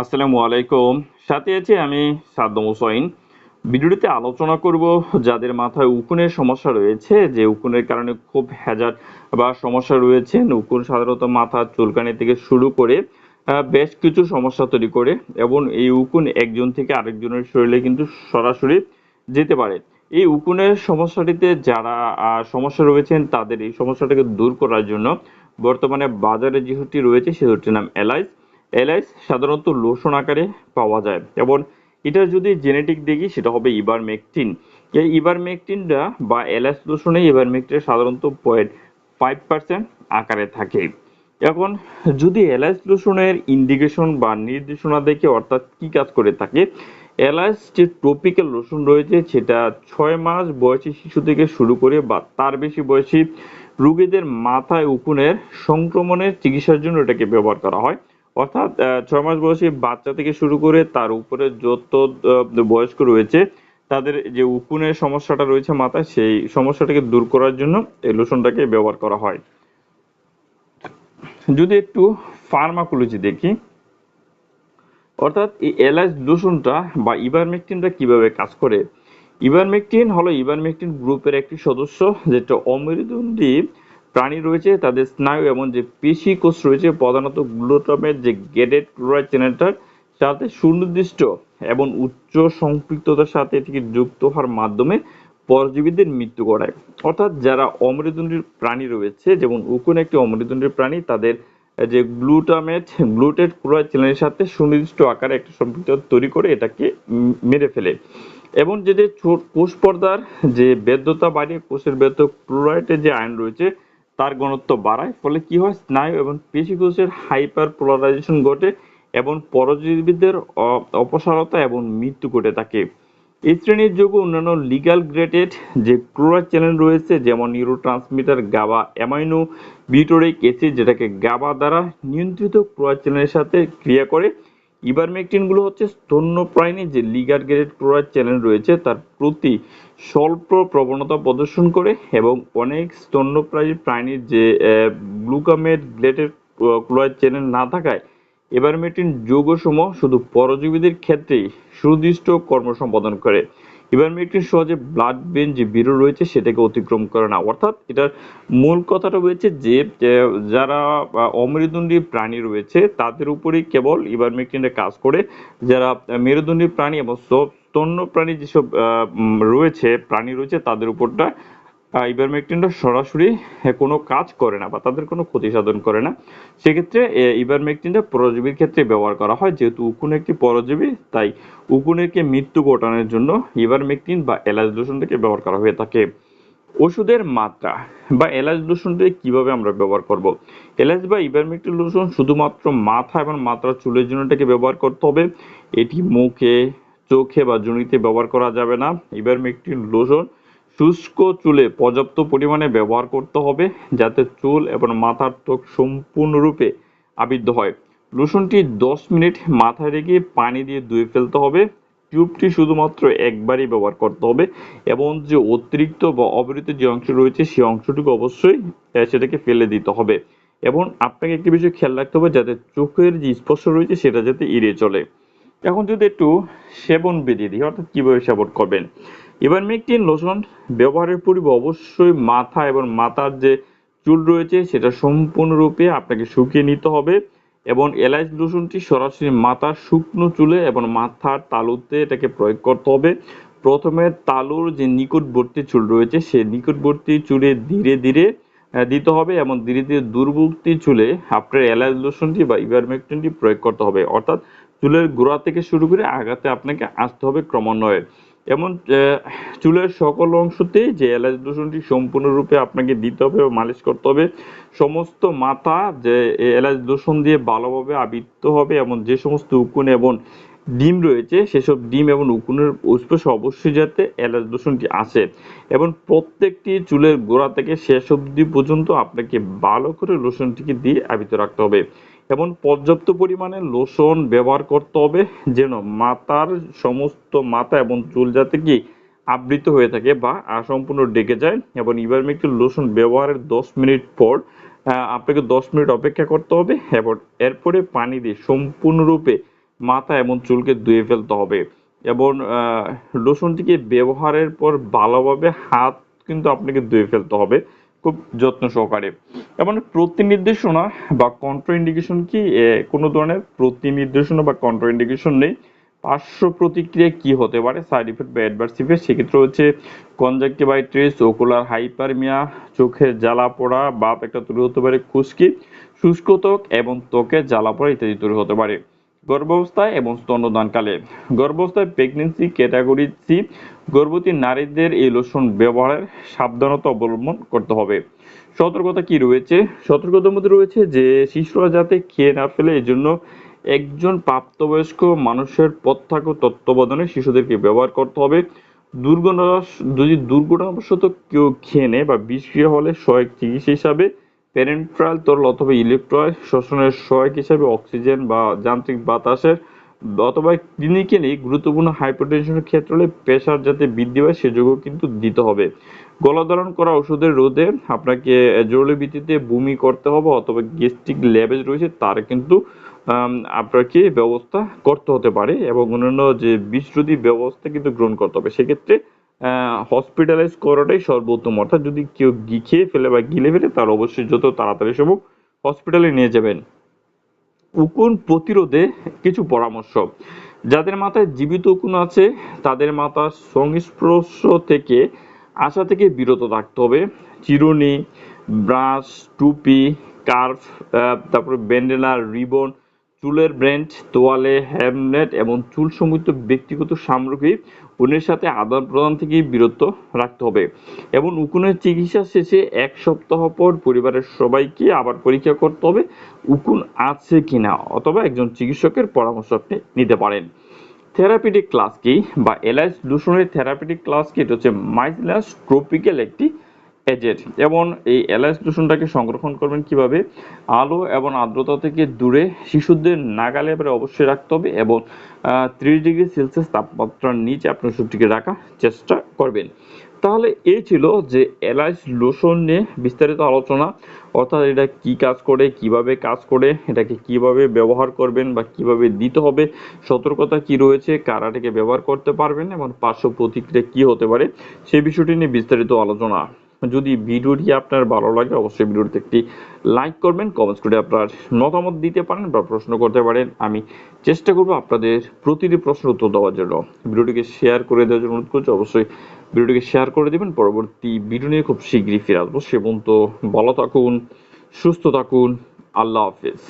আসসালামু আলাইকুম। সাথে আছি আমি সাদ্দাম হুসাইন। ভিডিওটিতে আলোচনা করব যাদের মাথায় উকুনের সমস্যা রয়েছে, যে উকুনের কারণে খুব হ্যাজার বা সমস্যা রয়েছে, উকুন সাধারণত মাথা, চুলকানি থেকে শুরু করে বেশ কিছু সমস্যা তৈরি করে এবং এই উকুন একজন থেকে আরেকজনের শরীরে কিন্তু সরাসরি যেতে পারে। এই উকুনের সমস্যাটিতে যারা সমস্যা রয়েছেন, তাদের এই সমস্যাটাকে দূর করার জন্য বর্তমানে বাজারে যে রয়েছে সেই নাম এলাইস এলাইস সাধারণত লোশন আকারে পাওয়া যায়। এবং এটা যদি জেনেটিক দেখি, সেটা হবে ইবারমেকটিন এই ইবারমেকটিনটা বা এলাইস লোশনে ইবারমেকটিন সাধারণত পয়েন্ট ফাইভ পার্সেন্ট আকারে থাকে। এখন যদি এলাইস লোশনের ইন্ডিকেশন বা নির্দেশনা দেখে অর্থাৎ কি কাজ করে থাকে এলাইস যে ট্রপিক্যাল লোশন রয়েছে, সেটা ছয় মাস বয়সী শিশু থেকে শুরু করে বা তার বেশি বয়সী রোগীদের মাথায় উকুনের সংক্রমণের চিকিৎসার জন্য এটাকে ব্যবহার করা হয়। অর্থাৎ ছয় মাস বয়সী বাচ্চা থেকে শুরু করে তার উপরে যত বয়স্ক রয়েছে, তাদের যে উকুনের সমস্যাটা রয়েছে মাথায়, সেই সমস্যাটাকে দূর করার জন্য এই লোশনটাকে ব্যবহার করা হয়। যদি একটু ফার্মাকোলজি দেখি, অর্থাৎ এই এলাইস লোশনটা বা ইভারমেকটিনটা কীভাবে কাজ করে? ইভারমেকটিন হলো ইভারমেকটিন গ্রুপের একটি সদস্য, যেটা অমেরুদণ্ডী প্রাণী রয়েছে, তাদের স্নায়ু এবং যে পেশি কোষ রয়েছে, প্রধানত গ্লুটামের যে গেডেড ক্লোরাইড চ্যানেলটার সাথে সুনির্দিষ্ট এবং উচ্চ সম্পৃক্ততার সাথে এটিকে যুক্ত হওয়ার মাধ্যমে পরজীবীদের মৃত্যু করায় অর্থাৎ যারা অমেরুদণ্ডী প্রাণী রয়েছে, যেমন উকুন একটি অমেরুদণ্ডী প্রাণী, তাদের যে গ্লুটামেট গ্লুটেড ক্লোরাইড চ্যানেলের সাথে সুনির্দিষ্ট আকারে একটা সম্পৃক্ততা তৈরি করে এটাকে মেরে ফেলে। এবং যে কোষ পর্দার যে বেদ্যতা বাড়িয়ে কোষের বেদ্য ক্লোরাইডের যে আয়ন রয়েছে তার ঘনত্ব বাড়ায়, ফলে কি হয়? স্নায়ু এবং পেশি কোষের হাইপার পোলারাইজেশন ঘটে এবং পরজীবীদের অপসারতা এবং মৃত্যু ঘটে থাকে। এই শ্রেণির যোগ্য অন্যান্য লিগ্যাল গ্রেটেড যে ক্লোরাইড চ্যানেল রয়েছে, যেমন neurotransmitter GABA amino butyric acid, যেটাকে গাবা দ্বারা নিয়ন্ত্রিত ক্লোরাইড চ্যানেলের সাথে ক্রিয়া করে ইবারমেকটিনগুলো হচ্ছে স্তন্যপ্রাণী যে লিগার গ্রেড ক্লোরাইড চ্যানেল রয়েছে, তার প্রতি স্বল্প প্রবণতা প্রদর্শন করে এবং অনেক স্তন্যপ্রাণী প্রাণীর যে গ্লুকামেট গ্লেটের ক্লোরাইড চ্যানেল না থাকায় ইবারমেকটিন যৌগসমূহ শুধু পরজীবীদের ক্ষেত্রেই সুদৃষ্ট কর্ম সম্পাদন করে। ইবারমেকটিন সহজে ব্লাড ব্রেন যে বিরো রয়েছে সেটাকে অতিক্রম করে না। অর্থাৎ এটার মূল কথাটা রয়েছে যে যারা অমেরুদণ্ডী প্রাণী রয়েছে, তাদের উপরেই কেবল ইবারমেকটিনটা কাজ করে। যারা মেরুদণ্ডী প্রাণী এবং স্তন্য প্রাণী যেসব রয়েছে, প্রাণী রয়েছে, তাদের উপরটা ইবারমেকটিনটা সরাসরি কোনো কাজ করে না বা তাদের কোনো ক্ষতি সাধন করে না। সেক্ষেত্রে ইবারমেকটিনটা পরজীবীর ক্ষেত্রে ব্যবহার করা হয়, যেহেতু উকুন একটি পরজীবী, তাই উকুনেরকে মৃত্যু ঘটানোর জন্য ইবারমেকটিন বা এলাচ লোশনটাকে ব্যবহার করা হয়ে থাকে। ওষুধের মাত্রা বা এলাচ লোশনটি কীভাবে আমরা ব্যবহার করব? এলাচ বা ইবারমেকটিন লোশন শুধুমাত্র মাথা এবং মাত্রা চুলের জন্য এটাকে ব্যবহার করতে হবে। এটি মুখে, চোখে বা জনিতে ব্যবহার করা যাবে না। ইবারমেকটিন লোশন শুষ্ক চুলে পর্যাপ্ত পরিমাণে ব্যবহার করতে হবে যাতে চুল এবং মাথার ত্বক সম্পূর্ণরূপে আবদ্ধ হয়। লোশনটি দশ মিনিট মাথায় রেখে পানি দিয়ে ধুয়ে ফেলতে হবে। টিউবটি শুধুমাত্র একবারই ব্যবহার করতে হবে এবং যে অতিরিক্ত বা অবিরত যে অংশ রয়েছে সেই অংশটুকু অবশ্যই সেটাকে ফেলে দিতে হবে এবং আপনাকে একটি বিষয় খেয়াল রাখতে হবে যাতে চোখের যে স্পর্শ রয়েছে সেটা যাতে এড়িয়ে চলে। এখন যদি একটু সেবন বিধি দিই, অর্থাৎ কীভাবে সেবন করবেন? এবার মেকটিন লোশন ব্যবহারের পূর্বে অবশ্যই মাথা এবং মাথার যে চুল রয়েছে সেটা সম্পূর্ণরূপে আপনাকে শুকিয়ে নিতে হবে এবং এলাইচ লোশনটি সরাসরি মাথার শুকনো চুলে এবং মাথার তালুতে এটাকে প্রয়োগ করতে হবে। প্রথমে তালুর যে নিকটবর্তী চুল রয়েছে সেই নিকটবর্তী চুলে ধীরে ধীরে দিতে হবে এবং ধীরে ধীরে দূরবর্তী চুলে আপনার এলাইচ লোশনটি বা ইভারমেকটিনটি প্রয়োগ করতে হবে। অর্থাৎ চুলের গোড়া থেকে শুরু করে আগাতে আপনাকে আসতে হবে ক্রমান্বয়ে। এমন চুলের সকল অংশতেই যে এলাচ দূষণটি সম্পূর্ণরূপে আপনাকে দিতে হবে বা মালিশ করতে হবে। সমস্ত মাথা যে এলাচ দূষণ দিয়ে ভালোভাবে আবৃত হবে এবং যে সমস্ত উকুন এবং ডিম রয়েছে, সেসব ডিম এবং উকুনের স্পর্শে অবশ্যই যাতে এলাচ দূষণটি আসে এবং প্রত্যেকটি চুলের গোড়া থেকে শেষ অবধি পর্যন্ত আপনাকে ভালো করে লোশনটিকে দিয়ে আবৃত রাখতে হবে। এবং পর্যাপ্ত পরিমাণে লোশন ব্যবহার করতে হবে, যেন মাথার সমস্ত মাথা এবং চুল যাতে কি আবৃত হয়ে থাকে বা সম্পূর্ণ ডেকে যায় এবং ইভারমেকটিন লোশন ব্যবহারের দশ মিনিট পর আপনাকে দশ মিনিট অপেক্ষা করতে হবে এবং এরপরে পানি দিয়ে সম্পূর্ণরূপে মাথা এবং চুলকে ধুয়ে ফেলতে হবে এবং লোশনটিকে ব্যবহারের পর ভালোভাবে হাত কিন্তু আপনাকে ধুয়ে ফেলতে হবে। খুব যত্ন সহকারে। এবং প্রতিনির্দেশনা বা কন্ট্রাইন্ডিকেশন কি কোনো ধরনের প্রতিনির্দেশনা বা কন্ট্রাইন্ডিকেশন নেই? পার্শ্ব প্রতিক্রিয়া কি হতে পারে? সাইড ইফেক্ট বা অ্যাডভার্স ইফেক্ট সেক্ষেত্রে হচ্ছে কনজাক্টিভাইটিস ওকুলার হাইপারমিয়া চোখে জ্বালা পোড়া, বাপ একটা তৈরি হতে পারে, খুশকি, শুষ্ক ত্বক এবং ত্বকে জ্বালা পোড়া ইত্যাদি তৈরি হতে পারে। গর্ভাবস্থায় এবং স্তন্যদানকালে। গর্ভাবস্থায় প্রেগনেন্সি ক্যাটাগরি সি গর্ভবতী নারীদের এই লোশন ব্যবহারের সাবধানতা অবলম্বন করতে হবে। সতর্কতা কি রয়েছে? সতর্কতার মধ্যে রয়েছে যে, শিশুরা যাতে খেয়ে না ফেলে এই জন্য একজন প্রাপ্তবয়স্ক মানুষের প্রত্যক্ষ তত্ত্বাবধানে শিশুদেরকে ব্যবহার করতে হবে। দুর্ঘটনা যদি দুর্ঘটনাবশত কেউ খেয়ে নেয় বা বিষক্রিয়া হলে সহায়ক চিকিৎসা হিসাবে প্যারেন্ট্রাল তরল অথবা ইলেকট্রয় শোষণের সহায়ক হিসাবে অক্সিজেন বা যান্ত্রিক বাতাসের অথবা ক্লিনিক্যালি গুরুত্বপূর্ণ হাইপারটেনশনের ক্ষেত্রে হলে প্রেশার যাতে বৃদ্ধি পায় সেযোগও কিন্তু দিতে হবে। গলাধারণ করা ওষুধের রোধে আপনাকে জরুরি ভিত্তিতে বমি করতে হবে অথবা গ্যাস্ট্রিক ল্যাবেজ রয়েছে, তার কিন্তু আপনাকে ব্যবস্থা করতে হতে পারে এবং অন্যান্য যে বিশ্বরোধী ব্যবস্থা কিন্তু গ্রহণ করতে হবে। সেক্ষেত্রে হসপিটালাইজ করাটাই সর্বোত্তম। অর্থাৎ যদি কেউ খেয়ে ফেলে বা গিলে ফেলে, তার অবশ্যই যত তাড়াতাড়ি সম্ভব হসপিটালে নিয়ে যাবেন। উকুন প্রতিরোধে কিছু পরামর্শ। যাদের মাথায় জীবিত উকুন আছে, তাদের মাথার সংস্পর্শ থেকে আসা থেকে বিরত থাকতে হবে। চিরুনি, ব্রাশ, টুপি কার্ভ তারপরে ব্যান্ডেনা রিবন চুলের ব্র্যান্ড তোয়ালে হ্যামনেট এবং চুল সমৃদ্ধ ব্যক্তিগত সামগ্রী উনের সাথে আদান প্রদান থেকে বিরত রাখতে হবে। এবং উকুনের চিকিৎসা শেষে এক সপ্তাহ পর পরিবারের সবাইকে আবার পরীক্ষা করতে হবে, উকুন আছে কিনা অথবা একজন চিকিৎসকের পরামর্শ আপনি নিতে পারেন। থেরাপিটিক ক্লাস কি বা এলাইস দূষণের থেরাপিটিক ক্লাস কি? এটা হচ্ছে মাইসিলাস ট্রপিক্যাল একটি এজেন্ট এবং এই এলাইস লুশনটাকে সংরক্ষণ করবেন কীভাবে? আলো এবং আর্দ্রতা থেকে দূরে শিশুদের নাগালে এবারে অবশ্যই রাখতে হবে এবং ত্রিশ ডিগ্রি সেলসিয়াস তাপমাত্রার নিচে আপনার ওষুধটিকে রাখার চেষ্টা করবেন। তাহলে এই ছিল যে এলাইস লোশন নিয়ে বিস্তারিত আলোচনা। অর্থাৎ এটা কি কাজ করে, কীভাবে কাজ করে, এটাকে কীভাবে ব্যবহার করবেন বা কীভাবে দিতে হবে, সতর্কতা কি রয়েছে, কারা এটাকে ব্যবহার করতে পারবেন এবং পার্শ্ব প্রতিক্রিয়া কি হতে পারে সেই বিষয়টি নিয়ে বিস্তারিত আলোচনা। যদি ভিডিওটি আপনার ভালো লাগে, অবশ্যই ভিডিওটিতে একটি লাইক করবেন কমেন্টস করে আপনার মতামত দিতে পারেন বা প্রশ্ন করতে পারেন। আমি চেষ্টা করব আপনাদের প্রতিটি প্রশ্নের উত্তর দেওয়ার জন্য। ভিডিওটিকে শেয়ার করে দেওয়ার জন্য অনুরোধ করছি। অবশ্যই ভিডিওটিকে শেয়ার করে দেবেন। পরবর্তী ভিডিও নিয়ে খুব শীঘ্রই ফিরে আসব। সে পর্যন্ত ভালো থাকুন, সুস্থ থাকুন। আল্লাহ হাফিজ।